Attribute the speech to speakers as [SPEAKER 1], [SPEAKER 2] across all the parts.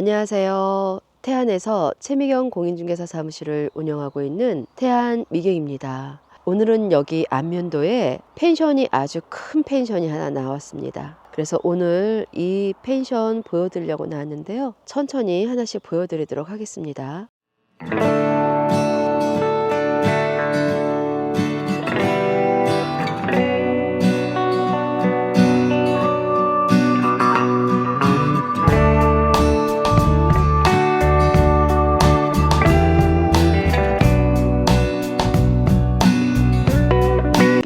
[SPEAKER 1] 안녕하세요. 태안에서 최미경 공인중개사 사무실을 운영하고 있는 태안 미경입니다. 오늘은 여기 안면도에 펜션이 아주 큰 펜션이 하나 나왔습니다. 그래서 오늘 이 펜션 보여드리려고 나왔는데요. 천천히 하나씩 보여드리도록 하겠습니다.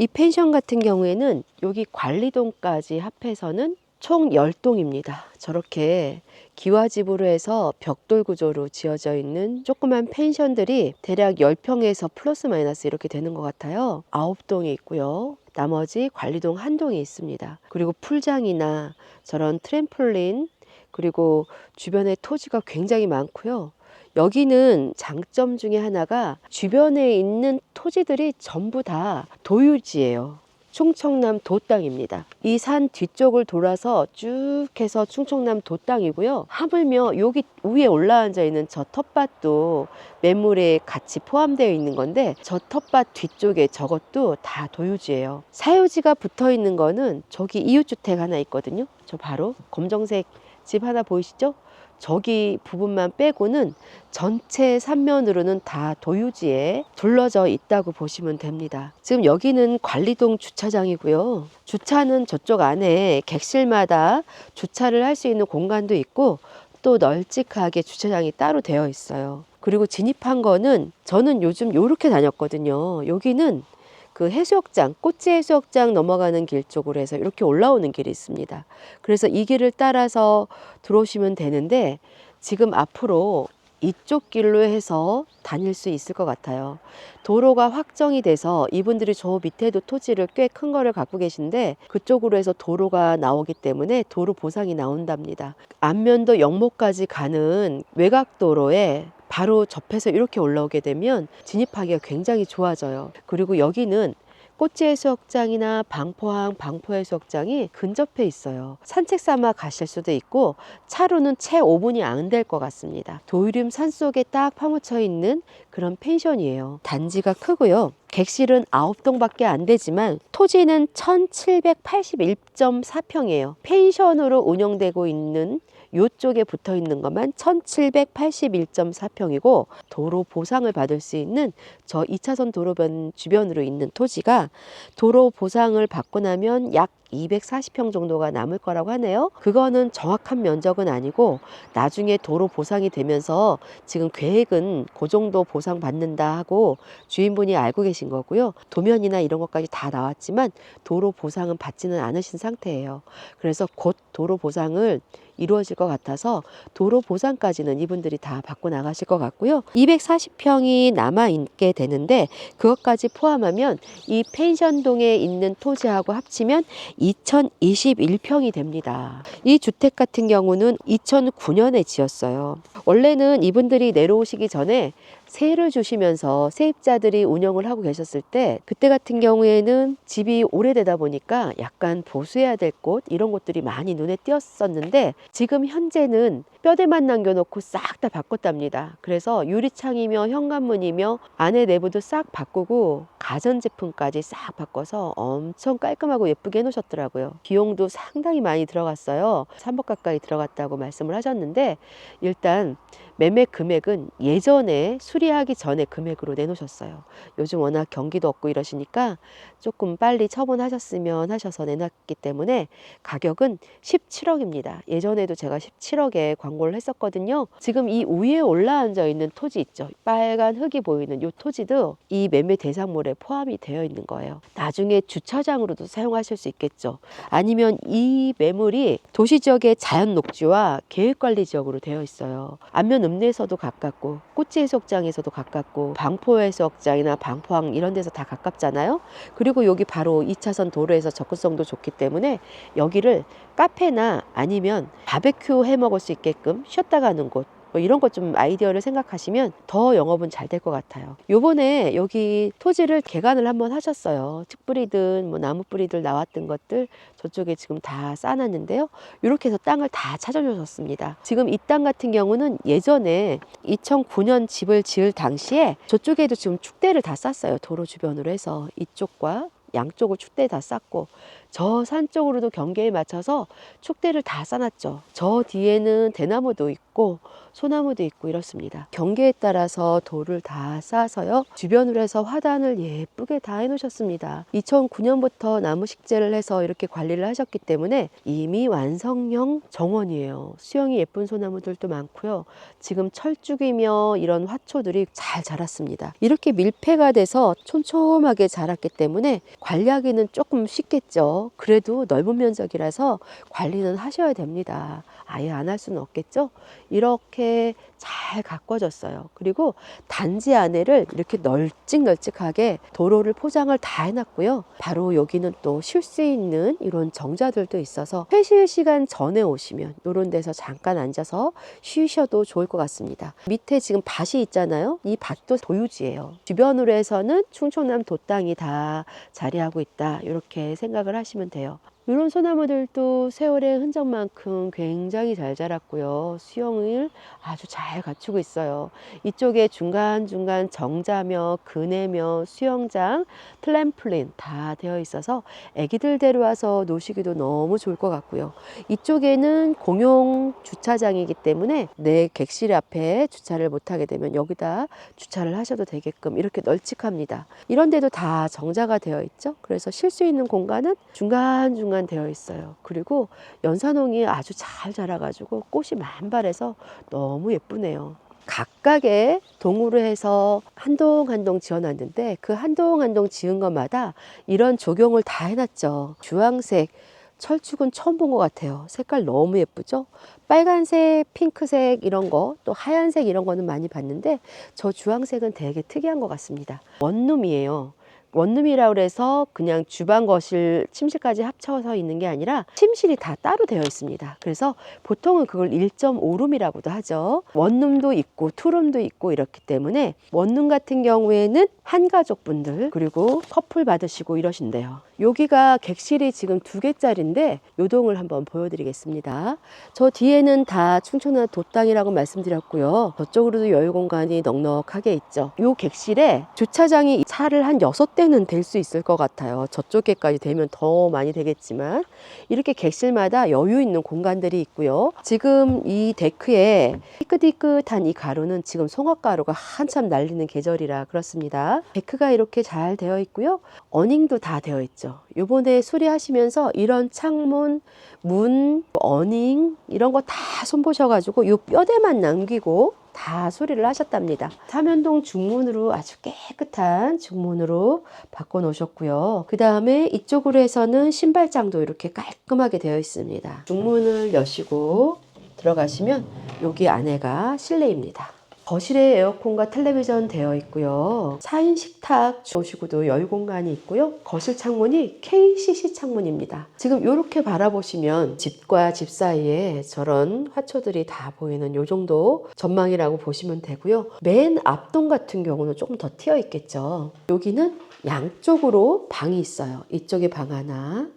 [SPEAKER 1] 이 펜션 같은 경우에는 여기 관리동까지 합해서는 총 10동입니다. 저렇게 기와집으로 해서 벽돌 구조로 지어져 있는 조그만 펜션들이 대략 10평에서 플러스 마이너스 이렇게 되는 것 같아요. 9동이 있고요. 나머지 관리동 한 동이 있습니다. 그리고 풀장이나 저런 트램폴린 그리고 주변에 토지가 굉장히 많고요. 여기는 장점 중에 하나가 주변에 있는 토지들이 전부 다 도유지예요. 충청남 도 땅입니다. 이 산 뒤쪽을 돌아서 쭉 해서 충청남 도 땅이고요. 하물며 여기 위에 올라앉아 있는 저 텃밭도 매물에 같이 포함되어 있는 건데 저 텃밭 뒤쪽에 저것도 다 도유지예요. 사유지가 붙어 있는 거는 저기 이웃주택 하나 있거든요. 저 바로 검정색 집 하나 보이시죠? 저기 부분만 빼고는 전체 삼면으로는 다 도유지에 둘러져 있다고 보시면 됩니다. 지금 여기는 관리동 주차장이고요. 주차는 저쪽 안에 객실마다 주차를 할 수 있는 공간도 있고 또 널찍하게 주차장이 따로 되어 있어요. 그리고 진입한 거는 저는 요즘 요렇게 다녔거든요. 여기는 그 해수욕장, 꽃지 해수욕장 넘어가는 길 쪽으로 해서 이렇게 올라오는 길이 있습니다. 그래서 이 길을 따라서 들어오시면 되는데 지금 앞으로 이쪽 길로 해서 다닐 수 있을 것 같아요. 도로가 확정이 돼서 이분들이 저 밑에도 토지를 꽤 큰 거를 갖고 계신데 그쪽으로 해서 도로가 나오기 때문에 도로 보상이 나온답니다. 안면도 영모까지 가는 외곽도로에 바로 접해서 이렇게 올라오게 되면 진입하기가 굉장히 좋아져요. 그리고 여기는 꽃지 해수욕장이나 방포항 방포 해수욕장이 근접해 있어요. 산책 삼아 가실 수도 있고 차로는 채 5분이 안 될 것 같습니다. 도유림 산속에 딱 파묻혀 있는 그런 펜션이에요. 단지가 크고요. 객실은 9동밖에 안 되지만 토지는 1781.4평이에요. 펜션으로 운영되고 있는 요쪽에 붙어 있는 것만 1781.4평이고 도로 보상을 받을 수 있는 저 2차선 도로변 주변으로 있는 토지가 도로 보상을 받고 나면 약 240평 정도가 남을 거라고 하네요. 그거는 정확한 면적은 아니고 나중에 도로 보상이 되면서 지금 계획은 그 정도 보상 받는다 하고 주인분이 알고 계신 거고요. 도면이나 이런 것까지 다 나왔지만 도로 보상은 받지는 않으신 상태예요. 그래서 곧 도로 보상을 이루어질 것 같아서 도로 보상까지는 이분들이 다 받고 나가실 것 같고요. 240평이 남아 있게 되는데 그것까지 포함하면 이 펜션동에 있는 토지하고 합치면 2021평이 됩니다. 이 주택 같은 경우는 2009년에 지었어요. 원래는 이분들이 내려오시기 전에 세를 주시면서 세입자들이 운영을 하고 계셨을 때 그때 같은 경우에는 집이 오래되다 보니까 약간 보수해야 될 곳 이런 곳들이 많이 눈에 띄었었는데 지금 현재는 뼈대만 남겨놓고 싹 다 바꿨답니다. 그래서 유리창이며 현관문이며 안에 내부도 싹 바꾸고 가전제품까지 싹 바꿔서 엄청 깔끔하고 예쁘게 해놓으셨더라고요. 비용도 상당히 많이 들어갔어요. 3억 가까이 들어갔다고 말씀을 하셨는데 일단 매매 금액은 예전에 수리하기 전에 금액으로 내놓으셨어요. 요즘 워낙 경기도 없고 이러시니까 조금 빨리 처분하셨으면 하셔서 내놨기 때문에 가격은 17억입니다. 예전에도 제가 17억에 광고를 했었거든요. 지금 이 위에 올라앉아 있는 토지 있죠. 빨간 흙이 보이는 이 토지도 이 매매 대상물에 포함이 되어 있는 거예요. 나중에 주차장으로도 사용하실 수 있겠죠. 아니면 이 매물이 도시 지역의 자연 녹지와 계획 관리 지역으로 되어 있어요. 안면 읍내에서도 가깝고 꽃지 해수욕장에서도 가깝고 방포 해수욕장이나 방포항 이런 데서 다 가깝잖아요. 그리고 여기 바로 2차선 도로에서 접근성도 좋기 때문에 여기를 카페나 아니면 바베큐 해 먹을 수 있게끔 쉬었다 가는 곳 뭐 이런 것 좀 아이디어를 생각하시면 더 영업은 잘 될 것 같아요. 요번에 여기 토지를 개간을 한번 하셨어요. 특뿌리든 뭐 나무 뿌리들 나왔던 것들 저쪽에 지금 다 쌓아놨는데요. 이렇게 해서 땅을 다 찾아주셨습니다. 지금 이 땅 같은 경우는 예전에 2009년 집을 지을 당시에 저쪽에도 지금 축대를 다 쌌어요. 도로 주변으로 해서 이쪽과 양쪽을 축대 다 쌌고 저 산 쪽으로도 경계에 맞춰서 축대를 다 쌓았죠. 저 뒤에는 대나무도 있고 소나무도 있고 이렇습니다. 경계에 따라서 돌을 다 쌓아서요. 주변으로 해서 화단을 예쁘게 다 해놓으셨습니다. 2009년부터 나무 식재를 해서 이렇게 관리를 하셨기 때문에 이미 완성형 정원이에요. 수영이 예쁜 소나무들도 많고요. 지금 철쭉이며 이런 화초들이 잘 자랐습니다. 이렇게 밀폐가 돼서 촘촘하게 자랐기 때문에 관리하기는 조금 쉽겠죠. 그래도 넓은 면적이라서 관리는 하셔야 됩니다. 아예 안 할 수는 없겠죠. 이렇게 잘 가꿔졌어요. 그리고 단지 안에를 이렇게 널찍널찍하게 도로를 포장을 다 해놨고요. 바로 여기는 또 쉴 수 있는 이런 정자들도 있어서 회실 시간 전에 오시면 이런 데서 잠깐 앉아서 쉬셔도 좋을 것 같습니다. 밑에 지금 밭이 있잖아요. 이 밭도 도유지예요. 주변으로 해서는 충청남 돛땅이 다 자리하고 있다. 이렇게 생각을 하시면 돼요. 이런 소나무들도 세월의 흔적만큼 굉장히 잘 자랐고요. 수영을 아주 잘 갖추고 있어요. 이쪽에 중간중간 정자며 그네며 수영장, 플램플린 다 되어 있어서 애기들 데려와서 노시기도 너무 좋을 것 같고요. 이쪽에는 공용 주차장이기 때문에 내 객실 앞에 주차를 못하게 되면 여기다 주차를 하셔도 되게끔 이렇게 널찍합니다. 이런 데도 다 정자가 되어 있죠. 그래서 쉴 수 있는 공간은 중간중간 되어 있어요. 그리고 연산홍이 아주 잘 자라가지고 꽃이 만발해서 너무 예쁘네요. 각각의 동으로 해서 한동 한동 지어놨는데 그 한동 한동 지은 것마다 이런 조경을 다 해놨죠. 주황색, 철쭉은 처음 본 것 같아요. 색깔 너무 예쁘죠? 빨간색, 핑크색 이런 거, 또 하얀색 이런 거는 많이 봤는데 저 주황색은 되게 특이한 것 같습니다. 원룸이에요. 원룸이라고 해서 그냥 주방, 거실, 침실까지 합쳐서 있는 게 아니라 침실이 다 따로 되어 있습니다. 그래서 보통은 그걸 1.5룸이라고도 하죠. 원룸도 있고 투룸도 있고 이렇기 때문에 원룸 같은 경우에는 한 가족분들 그리고 커플 받으시고 이러신대요. 여기가 객실이 지금 두 개짜리인데 요동을 한번 보여드리겠습니다. 저 뒤에는 다 충청남 돛땅이라고 말씀드렸고요. 저쪽으로도 여유 공간이 넉넉하게 있죠. 요 객실에 주차장이 차를 한 여섯 대는 될 수 있을 것 같아요. 저쪽에까지 되면 더 많이 되겠지만 이렇게 객실마다 여유 있는 공간들이 있고요. 지금 이 데크에 희끗희끗한 이 가루는 지금 송화가루가 한참 날리는 계절이라 그렇습니다. 데크가 이렇게 잘 되어 있고요. 어닝도 다 되어 있죠. 요번에 수리하시면서 이런 창문, 문, 어닝 이런 거 다 손보셔가지고 요 뼈대만 남기고 다 수리를 하셨답니다. 삼연동 중문으로 아주 깨끗한 중문으로 바꿔 놓으셨고요. 그 다음에 이쪽으로 해서는 신발장도 이렇게 깔끔하게 되어 있습니다. 중문을 여시고 들어가시면 여기 안에가 실내입니다. 거실에 에어컨과 텔레비전 되어 있고요. 4인 식탁 주시고도 여유 공간이 있고요. 거실 창문이 KCC 창문입니다. 지금 이렇게 바라보시면 집과 집 사이에 저런 화초들이 다 보이는 요 정도 전망이라고 보시면 되고요. 맨 앞동 같은 경우는 조금 더 튀어 있겠죠. 여기는 양쪽으로 방이 있어요. 이쪽에 방 하나,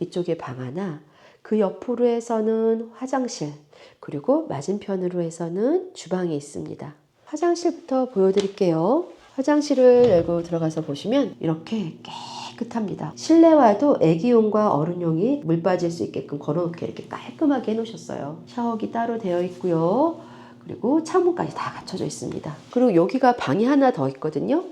[SPEAKER 1] 이쪽에 방 하나, 그 옆으로 해서는 화장실, 그리고 맞은편으로 해서는 주방이 있습니다. 화장실부터 보여드릴게요. 화장실을 열고 들어가서 보시면 이렇게 깨끗합니다. 실내와도 애기용과 어른용이 물 빠질 수 있게끔 걸어놓게 이렇게 깔끔하게 해놓으셨어요. 샤워기 따로 되어 있고요. 그리고 창문까지 다 갖춰져 있습니다. 그리고 여기가 방이 하나 더 있거든요.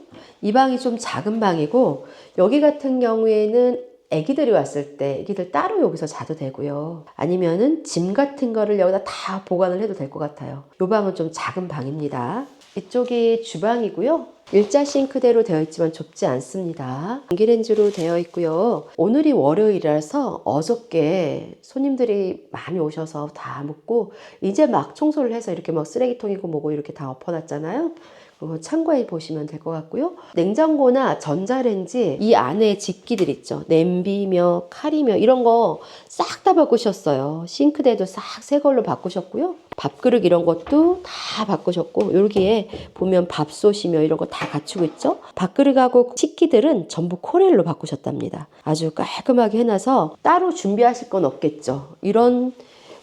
[SPEAKER 1] 이 방이 좀 작은 방이고 여기 같은 경우에는 애기들이 왔을 때 애기들 따로 여기서 자도 되고요. 아니면은 짐 같은 거를 여기다 다 보관을 해도 될 것 같아요. 이 방은 좀 작은 방입니다. 이쪽이 주방이고요. 일자 싱크대로 되어 있지만 좁지 않습니다. 전기렌지로 되어 있고요. 오늘이 월요일이라서 어저께 손님들이 많이 오셔서 다 묻고 이제 막 청소를 해서 이렇게 막 쓰레기통이고 뭐고 이렇게 다 엎어놨잖아요. 어, 참고해 보시면 될 것 같고요. 냉장고나 전자레인지 이 안에 집기들 있죠. 냄비며 칼이며 이런 거 싹 다 바꾸셨어요. 싱크대도 싹 새 걸로 바꾸셨고요. 밥그릇 이런 것도 다 바꾸셨고 여기에 보면 밥솥이며 이런 거 다 갖추고 있죠. 밥그릇하고 식기들은 전부 코렐로 바꾸셨답니다. 아주 깔끔하게 해놔서 따로 준비하실 건 없겠죠. 이런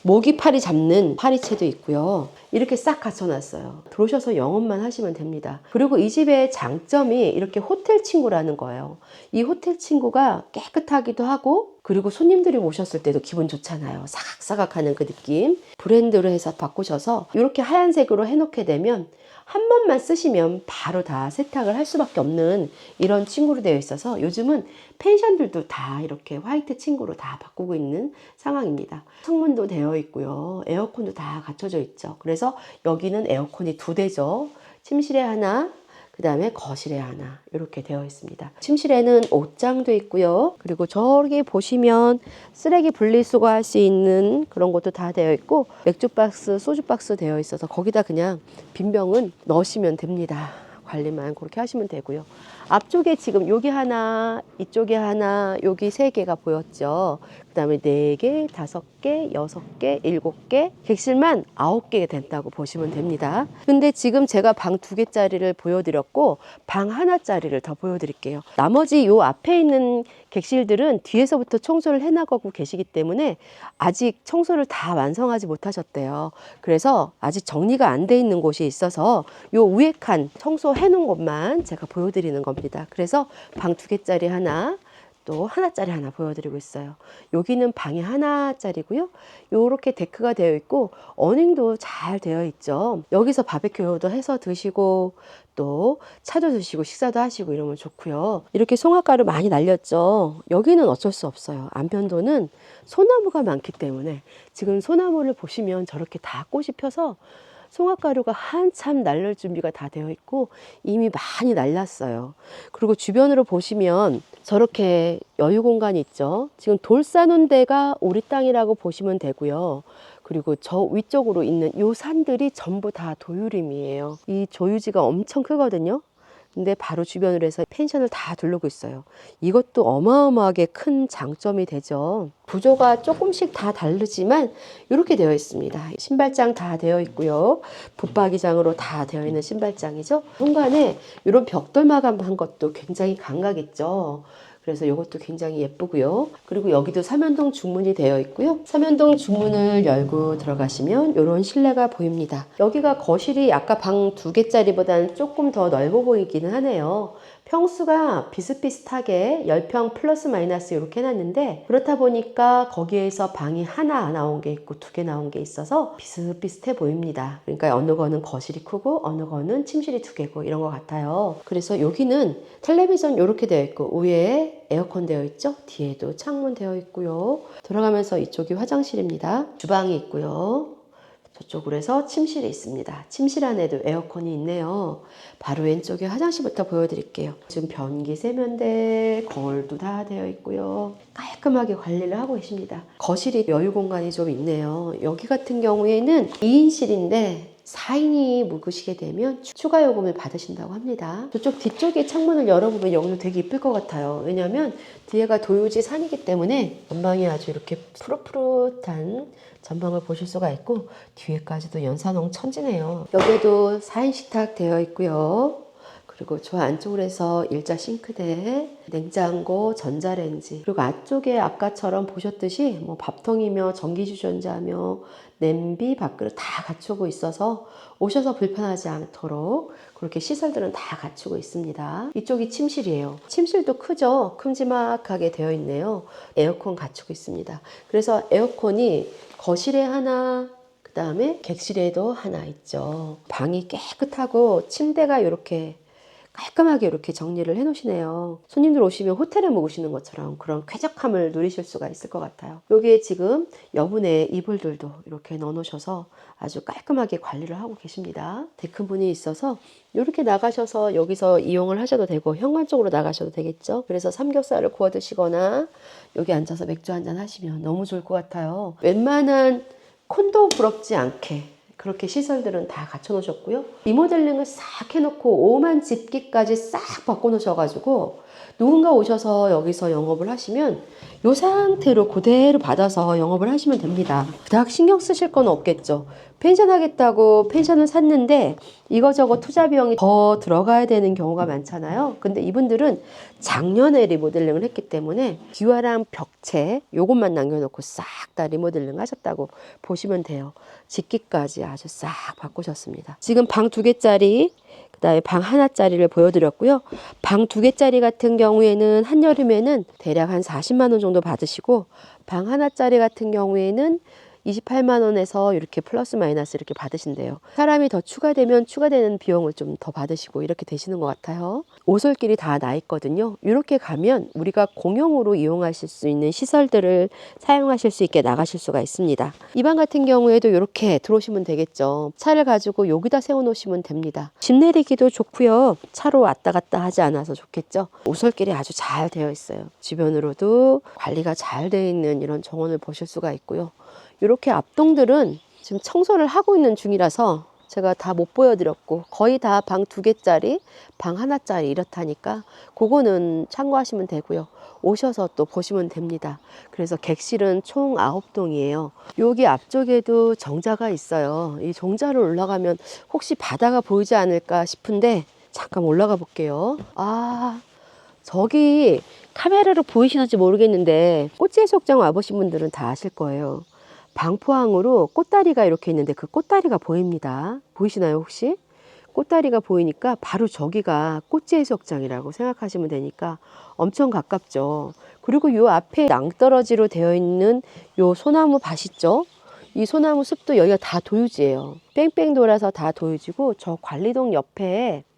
[SPEAKER 1] 모기 파리 잡는 파리채도 있고요. 이렇게 싹 갖춰놨어요. 들어오셔서 영업만 하시면 됩니다. 그리고 이 집의 장점이 이렇게 호텔 친구라는 거예요. 이 호텔 친구가 깨끗하기도 하고 그리고 손님들이 오셨을 때도 기분 좋잖아요. 사각사각하는 그 느낌. 브랜드로 해서 바꾸셔서 이렇게 하얀색으로 해놓게 되면 한 번만 쓰시면 바로 다 세탁을 할 수밖에 없는 이런 친구로 되어 있어서 요즘은 펜션들도 다 이렇게 화이트 친구로 다 바꾸고 있는 상황입니다. 창문도 되어 있고요. 에어컨도 다 갖춰져 있죠. 그래서 여기는 에어컨이 두 대죠. 침실에 하나, 그 다음에 거실에 하나 이렇게 되어 있습니다. 침실에는 옷장도 있고요. 그리고 저기 보시면 쓰레기 분리수거할 수 있는 그런 것도 다 되어 있고 맥주 박스, 소주 박스 되어 있어서 거기다 그냥 빈병은 넣으시면 됩니다. 관리만 그렇게 하시면 되고요. 앞쪽에 지금 여기 하나, 이쪽에 하나, 여기 세 개가 보였죠. 그 다음에 네 개, 다섯 개, 여섯 개, 일곱 개, 객실만 아홉 개가 된다고 보시면 됩니다. 근데 지금 제가 방 두 개짜리를 보여드렸고 방 하나짜리를 더 보여드릴게요. 나머지 요 앞에 있는 객실들은 뒤에서부터 청소를 해나가고 계시기 때문에 아직 청소를 다 완성하지 못하셨대요. 그래서 아직 정리가 안 돼 있는 곳이 있어서 요 위에 칸 청소해 놓은 것만 제가 보여드리는 겁니다. 그래서 방 두 개짜리 하나, 또 하나짜리 하나 보여드리고 있어요. 여기는 방이 하나짜리고요. 요렇게 데크가 되어 있고 어닝도 잘 되어 있죠. 여기서 바베큐도 해서 드시고 또 차도 드시고 식사도 하시고 이러면 좋고요. 이렇게 송화가루 많이 날렸죠. 여기는 어쩔 수 없어요. 안편도는 소나무가 많기 때문에 지금 소나무를 보시면 저렇게 다 꽃이 펴서 송화가루가 한참 날릴 준비가 다 되어 있고 이미 많이 날랐어요. 그리고 주변으로 보시면 저렇게 여유 공간이 있죠. 지금 돌 싸놓은 데가 우리 땅이라고 보시면 되고요. 그리고 저 위쪽으로 있는 요 산들이 전부 다 도유림이에요. 이 조유지가 엄청 크거든요. 근데 바로 주변으로 해서 펜션을 다 둘르고 있어요. 이것도 어마어마하게 큰 장점이 되죠. 구조가 조금씩 다 다르지만 이렇게 되어 있습니다. 신발장 다 되어 있고요. 붙박이장으로 다 되어 있는 신발장이죠. 현관에 이런 벽돌 마감한 것도 굉장히 감각 있죠. 그래서 이것도 굉장히 예쁘고요. 그리고 여기도 삼연동 중문이 되어 있고요. 삼연동 중문을 열고 들어가시면 이런 실내가 보입니다. 여기가 거실이 아까 방 두 개짜리보다는 조금 더 넓어 보이기는 하네요. 평수가 비슷비슷하게 10평 플러스 마이너스 이렇게 해놨는데 그렇다 보니까 거기에서 방이 하나 나온 게 있고 두 개 나온 게 있어서 비슷비슷해 보입니다. 그러니까 어느 거는 거실이 크고 어느 거는 침실이 두 개고 이런 것 같아요. 그래서 여기는 텔레비전 이렇게 되어 있고 위에 에어컨 되어 있죠. 뒤에도 창문 되어 있고요. 들어가면서 이쪽이 화장실입니다. 주방이 있고요. 저쪽으로 해서 침실이 있습니다. 침실 안에도 에어컨이 있네요. 바로 왼쪽에 화장실부터 보여드릴게요. 지금 변기 세면대, 거울도 다 되어 있고요. 깔끔하게 관리를 하고 계십니다. 거실이 여유 공간이 좀 있네요. 여기 같은 경우에는 2인실인데 4인이 묵으시게 되면 추가 요금을 받으신다고 합니다. 저쪽 뒤쪽에 창문을 열어보면 여기도 되게 이쁠 것 같아요. 왜냐면 뒤에가 도요지 산이기 때문에 전방이 아주 이렇게 푸릇푸릇한 전방을 보실 수가 있고 뒤에까지도 연산홍 천지네요. 여기에도 4인 식탁 되어 있고요. 그리고 저 안쪽으로 해서 일자 싱크대, 냉장고, 전자레인지 그리고 앞쪽에 아까처럼 보셨듯이 뭐 밥통이며 전기주전자며 냄비, 밥그릇 다 갖추고 있어서 오셔서 불편하지 않도록 그렇게 시설들은 다 갖추고 있습니다. 이쪽이 침실이에요. 침실도 크죠? 큼지막하게 되어 있네요. 에어컨 갖추고 있습니다. 그래서 에어컨이 거실에 하나, 그 다음에 객실에도 하나 있죠. 방이 깨끗하고 침대가 이렇게 깔끔하게 이렇게 정리를 해 놓으시네요. 손님들 오시면 호텔에 묵으시는 것처럼 그런 쾌적함을 누리실 수가 있을 것 같아요. 여기에 지금 여분의 이불들도 이렇게 넣어 놓으셔서 아주 깔끔하게 관리를 하고 계십니다. 데크문이 있어서 이렇게 나가셔서 여기서 이용을 하셔도 되고 현관 쪽으로 나가셔도 되겠죠. 그래서 삼겹살을 구워 드시거나 여기 앉아서 맥주 한잔 하시면 너무 좋을 것 같아요. 웬만한 콘도 부럽지 않게 그렇게 시설들은 다 갖춰 놓으셨고요. 리모델링을 싹 해놓고 오만 집기까지 싹 바꿔 놓으셔가지고 누군가 오셔서 여기서 영업을 하시면 이 상태로 그대로 받아서 영업을 하시면 됩니다. 그닥 신경 쓰실 건 없겠죠. 펜션 하겠다고 펜션을 샀는데 이거저거 투자 비용이 더 들어가야 되는 경우가 많잖아요. 근데 이분들은 작년에 리모델링을 했기 때문에 기와랑 벽체 요것만 남겨놓고 싹 다 리모델링 하셨다고 보시면 돼요. 집기까지 아주 싹 바꾸셨습니다. 지금 방 두 개짜리 그 다음에 방 하나짜리를 보여드렸고요. 방 두 개짜리 같은 경우에는 한여름에는 대략 한 40만 원 정도 받으시고 방 하나짜리 같은 경우에는 28만 원에서 이렇게 플러스 마이너스 이렇게 받으신대요. 사람이 더 추가되면 추가되는 비용을 좀 더 받으시고 이렇게 되시는 것 같아요. 오솔길이 다 나 있거든요. 이렇게 가면 우리가 공용으로 이용하실 수 있는 시설들을 사용하실 수 있게 나가실 수가 있습니다. 이 방 같은 경우에도 이렇게 들어오시면 되겠죠. 차를 가지고 여기다 세워 놓으시면 됩니다. 집 내리기도 좋고요. 차로 왔다 갔다 하지 않아서 좋겠죠. 오솔길이 아주 잘 되어 있어요. 주변으로도 관리가 잘 되어 있는 이런 정원을 보실 수가 있고요. 이렇게 앞동들은 지금 청소를 하고 있는 중이라서 제가 다 못 보여드렸고 거의 다 방 두 개짜리, 방 하나짜리 이렇다니까 그거는 참고하시면 되고요. 오셔서 또 보시면 됩니다. 그래서 객실은 총 아홉 동이에요. 여기 앞쪽에도 정자가 있어요. 이 정자를 올라가면 혹시 바다가 보이지 않을까 싶은데 잠깐 올라가 볼게요. 아, 저기 카메라로 보이시는지 모르겠는데 꽃제 해수욕장 와보신 분들은 다 아실 거예요. 방포항으로 꽃다리가 이렇게 있는데 그 꽃다리가 보입니다. 보이시나요 혹시? 꽃다리가 보이니까 바로 저기가 꽃제 해수욕장이라고 생각하시면 되니까 엄청 가깝죠. 그리고 요 앞에 낭떠러지로 되어 있는 요 소나무 밭 있죠? 이 소나무 숲도 여기가 다 도유지예요. 뺑뺑 돌아서 다 도유지고 저 관리동 옆에 옆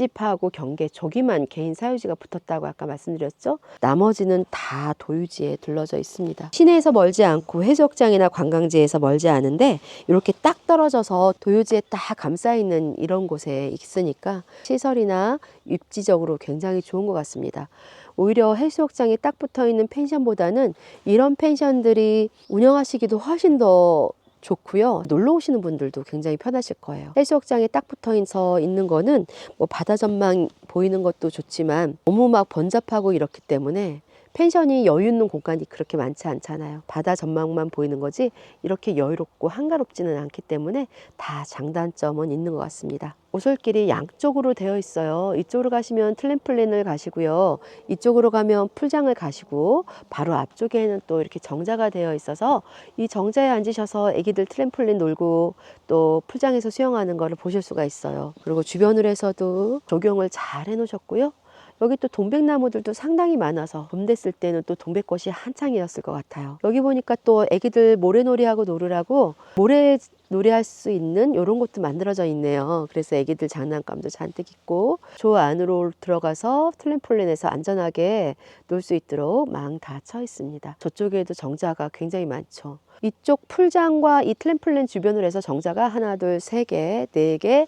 [SPEAKER 1] 집하고 경계 저기만 개인 사유지가 붙었다고 아까 말씀드렸죠. 나머지는 다 도유지에 둘러져 있습니다. 시내에서 멀지 않고 해수욕장이나 관광지에서 멀지 않은데 이렇게 딱 떨어져서 도유지에 딱 감싸 있는 이런 곳에 있으니까 시설이나 입지적으로 굉장히 좋은 것 같습니다. 오히려 해수욕장에 딱 붙어 있는 펜션보다는 이런 펜션들이 운영하시기도 훨씬 더 좋고요. 놀러 오시는 분들도 굉장히 편하실 거예요. 해수욕장에 딱 붙어 있어 있는 거는 뭐 바다 전망 보이는 것도 좋지만 너무 막 번잡하고 이렇기 때문에 펜션이 여유 있는 공간이 그렇게 많지 않잖아요. 바다 전망만 보이는 거지 이렇게 여유롭고 한가롭지는 않기 때문에 다 장단점은 있는 것 같습니다. 오솔길이 양쪽으로 되어 있어요. 이쪽으로 가시면 트램플린을 가시고요. 이쪽으로 가면 풀장을 가시고 바로 앞쪽에는 또 이렇게 정자가 되어 있어서 이 정자에 앉으셔서 애기들 트램플린 놀고 또 풀장에서 수영하는 거를 보실 수가 있어요. 그리고 주변으로 해서도 조경을 잘 해놓으셨고요. 여기 또 동백나무들도 상당히 많아서 봄 됐을 때는 또 동백꽃이 한창이었을 것 같아요. 여기 보니까 또 애기들 모래놀이하고 놀으라고 모래 놀이할 수 있는 이런 것도 만들어져 있네요. 그래서 애기들 장난감도 잔뜩 있고 저 안으로 들어가서 트램폴린에서 안전하게 놀 수 있도록 망 다 쳐 있습니다. 저쪽에도 정자가 굉장히 많죠. 이쪽 풀장과 이 트램폴린 주변으로 해서 정자가 하나, 둘, 세 개, 네 개,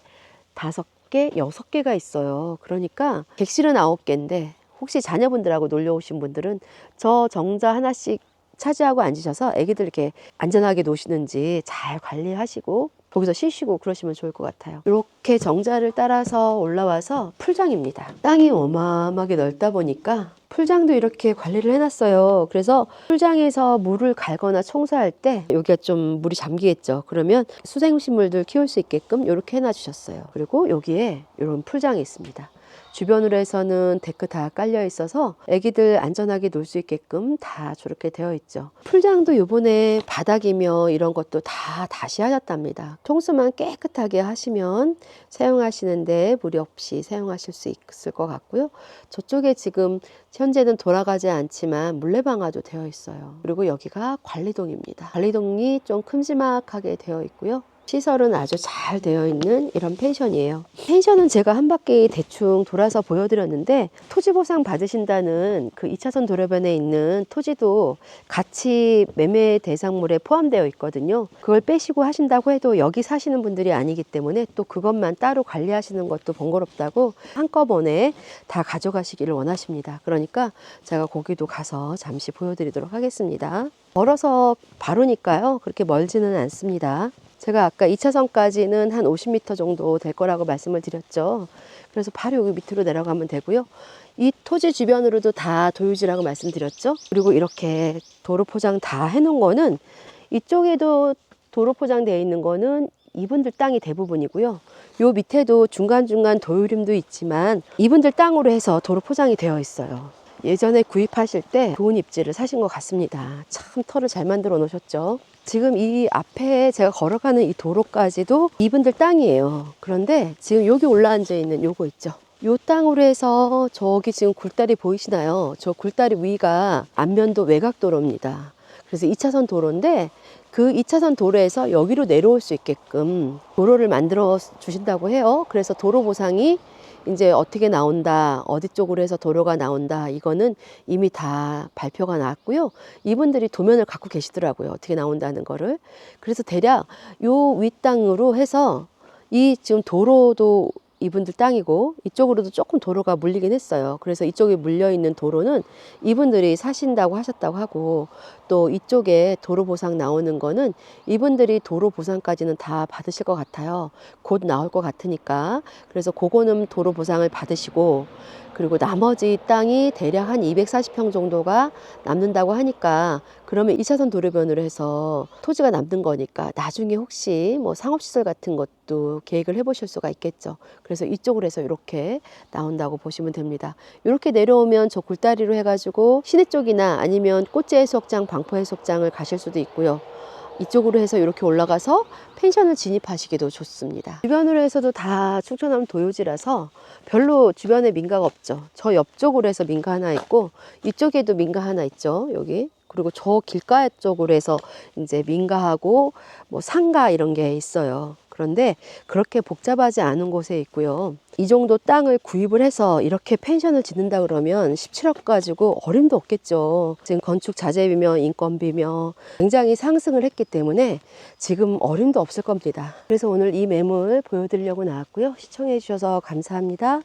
[SPEAKER 1] 다섯 개, 여섯 개가 있어요. 그러니까 객실은 아홉 개인데 혹시 자녀분들하고 놀러 오신 분들은 저 정자 하나씩 차지하고 앉으셔서 애기들 이렇게 안전하게 노시는지 잘 관리하시고 거기서 쉬시고 그러시면 좋을 것 같아요. 이렇게 정자를 따라서 올라와서 풀장입니다. 땅이 어마어마하게 넓다 보니까 풀장도 이렇게 관리를 해놨어요. 그래서 풀장에서 물을 갈거나 청소할 때 여기가 좀 물이 잠기겠죠. 그러면 수생식물들 키울 수 있게끔 이렇게 해놔주셨어요. 그리고 여기에 이런 풀장이 있습니다. 주변으로 해서는 데크 다 깔려 있어서 아기들 안전하게 놀 수 있게끔 다 저렇게 되어 있죠. 풀장도 요번에 바닥이며 이런 것도 다 다시 하셨답니다. 청소만 깨끗하게 하시면 사용하시는데 무리 없이 사용하실 수 있을 것 같고요. 저쪽에 지금 현재는 돌아가지 않지만 물레방아도 되어 있어요. 그리고 여기가 관리동입니다. 관리동이 좀 큼지막하게 되어 있고요. 시설은 아주 잘 되어 있는 이런 펜션이에요. 펜션은 제가 한 바퀴 대충 돌아서 보여드렸는데 토지 보상 받으신다는 그 2차선 도로변에 있는 토지도 같이 매매 대상물에 포함되어 있거든요. 그걸 빼시고 하신다고 해도 여기 사시는 분들이 아니기 때문에 또 그것만 따로 관리하시는 것도 번거롭다고 한꺼번에 다 가져가시기를 원하십니다. 그러니까 제가 거기도 가서 잠시 보여드리도록 하겠습니다. 걸어서 바로니까요. 그렇게 멀지는 않습니다. 제가 아까 2차선까지는 한 50m 정도 될 거라고 말씀을 드렸죠. 그래서 바로 여기 밑으로 내려가면 되고요. 이 토지 주변으로도 다 도유지라고 말씀드렸죠. 그리고 이렇게 도로 포장 다 해놓은 거는 이쪽에도 도로 포장되어 있는 거는 이분들 땅이 대부분이고요. 요 밑에도 중간중간 도유림도 있지만 이분들 땅으로 해서 도로 포장이 되어 있어요. 예전에 구입하실 때 좋은 입지를 사신 것 같습니다. 참 터를 잘 만들어 놓으셨죠. 지금 이 앞에 제가 걸어가는 이 도로까지도 이분들 땅이에요. 그런데 지금 여기 올라앉아 있는 요거 있죠. 요 땅으로 해서 저기 지금 굴다리 보이시나요? 저 굴다리 위가 안면도 외곽도로입니다. 그래서 2차선 도로인데 그 2차선 도로에서 여기로 내려올 수 있게끔 도로를 만들어 주신다고 해요. 그래서 도로 보상이 이제 어떻게 나온다, 어디 쪽으로 해서 도로가 나온다, 이거는 이미 다 발표가 나왔고요. 이분들이 도면을 갖고 계시더라고요. 어떻게 나온다는 거를. 그래서 대략 요 윗땅으로 해서 이 지금 도로도 이분들 땅이고 이쪽으로도 조금 도로가 물리긴 했어요. 그래서 이쪽에 물려 있는 도로는 이분들이 사신다고 하셨다고 하고 또 이쪽에 도로 보상 나오는 거는 이분들이 도로 보상까지는 다 받으실 것 같아요. 곧 나올 것 같으니까. 그래서 그거는 도로 보상을 받으시고 그리고 나머지 땅이 대략 한 240평 정도가 남는다고 하니까 그러면 2차선 도로변으로 해서 토지가 남는 거니까 나중에 혹시 뭐 상업시설 같은 것도 계획을 해보실 수가 있겠죠. 그래서 이쪽으로 해서 이렇게 나온다고 보시면 됩니다. 이렇게 내려오면 저 굴다리로 해가지고 시내 쪽이나 아니면 꽃제 해수욕장, 방포 해수욕장을 가실 수도 있고요. 이쪽으로 해서 이렇게 올라가서 펜션을 진입하시기도 좋습니다. 주변으로 해서도 다 충청남 도요지라서 별로 주변에 민가가 없죠. 저 옆쪽으로 해서 민가 하나 있고 이쪽에도 민가 하나 있죠. 여기. 그리고 저 길가 쪽으로 해서 이제 민가하고 뭐 상가 이런 게 있어요. 그런데 그렇게 복잡하지 않은 곳에 있고요. 이 정도 땅을 구입을 해서 이렇게 펜션을 짓는다 그러면 17억 가지고 어림도 없겠죠. 지금 건축 자재비며 인건비며 굉장히 상승을 했기 때문에 지금 어림도 없을 겁니다. 그래서 오늘 이 매물 보여드리려고 나왔고요. 시청해 주셔서 감사합니다.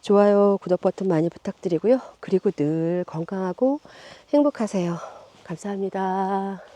[SPEAKER 1] 좋아요, 구독 버튼 많이 부탁드리고요. 그리고 늘 건강하고 행복하세요. 감사합니다.